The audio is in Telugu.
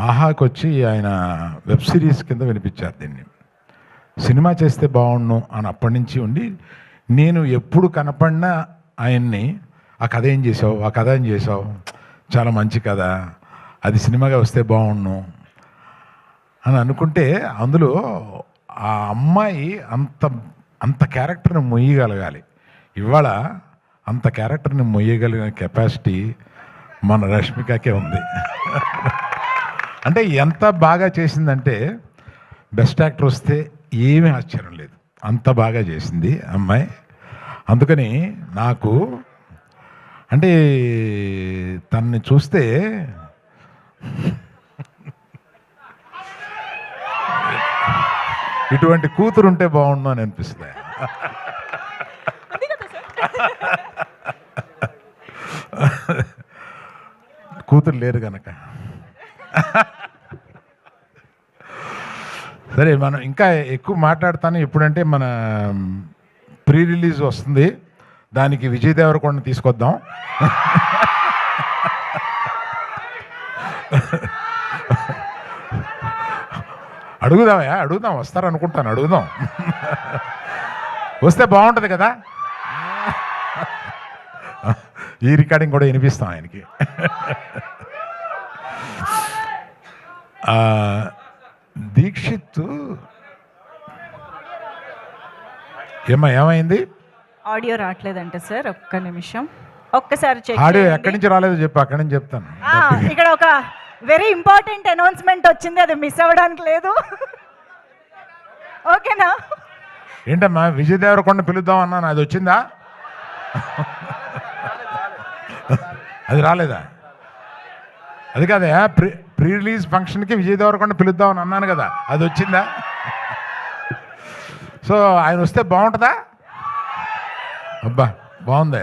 ఆహాకి వచ్చి ఆయన వెబ్ సిరీస్ కింద వినిపించారు దీన్ని. సినిమా చేస్తే బాగుండు అని అప్పటి నుంచి ఉండి నేను ఎప్పుడు కనపడినా ఆయన్ని ఆ కథ ఏం చేసావు? ఆ కథ ఏం చేసావు? చాలా మంచి కథ. అది సినిమాగా వస్తే బాగుండు. అని అనుకుంటే అందులో ఆ అమ్మాయి అంత అంత క్యారెక్టర్ని మొయ్యగలగాలి. ఇవాళ అంత క్యారెక్టర్ని మొయ్యగలిగిన కెపాసిటీ మన రష్మికకే ఉంది. అంటే ఎంత బాగా చేసిందంటే బెస్ట్ యాక్టర్ వస్తే ఏమీ ఆశ్చర్యం లేదు. అంత బాగా చేసింది అమ్మాయి. అందుకని నాకు అంటే తనని చూస్తే ఇటువంటి కూతురు ఉంటే బాగుండు అని అనిపిస్తుంది. కూతురు లేరు కనుక సరే మనం ఇంకా ఎక్కువ మాట్లాడతాను. ఎప్పుడంటే మన ప్రీ రిలీజ్ వస్తుంది. దానికి విజయ్ దేవరకొండ తీసుకొద్దాం. అడుగుదామయ్యా అడుగుదాం. వస్తారు అనుకుంటాను అడుగుదాం. వస్తే బాగుంటుంది కదా. ఈ రికార్డింగ్ కూడా వినిపిస్తాం ఆయనకి. దీక్షిత్ ఏమా ఏమైంది? ఆడియో రావట్లేదంటే సార్ ఒక్క నిమిషం. ఒక్కసారి చెక్ ఆడియో. ఎక్కడి నుంచి రాలేదో చెప్పు అక్కడి నుంచి చెప్తాను. ఇక్కడ ఒక వెరీ ఇంపార్టెంట్ అనౌన్స్మెంట్ వచ్చింది అది మిస్ అవ్వడానికి లేదు. ఓకేనా? ఏంటమ్మా విజయ్ దేవరకొండ పిలుద్దాం అన్నాను అది వచ్చిందా? అది రాలేదా? అది కాదా ప్రీ రిలీజ్ ఫంక్షన్కి విజయ్ దేవరకొండ పిలుద్దాం అని అన్నాను కదా అది వచ్చిందా? సో ఆయన వస్తే బాగుంటుందా? అబ్బా బాగుందా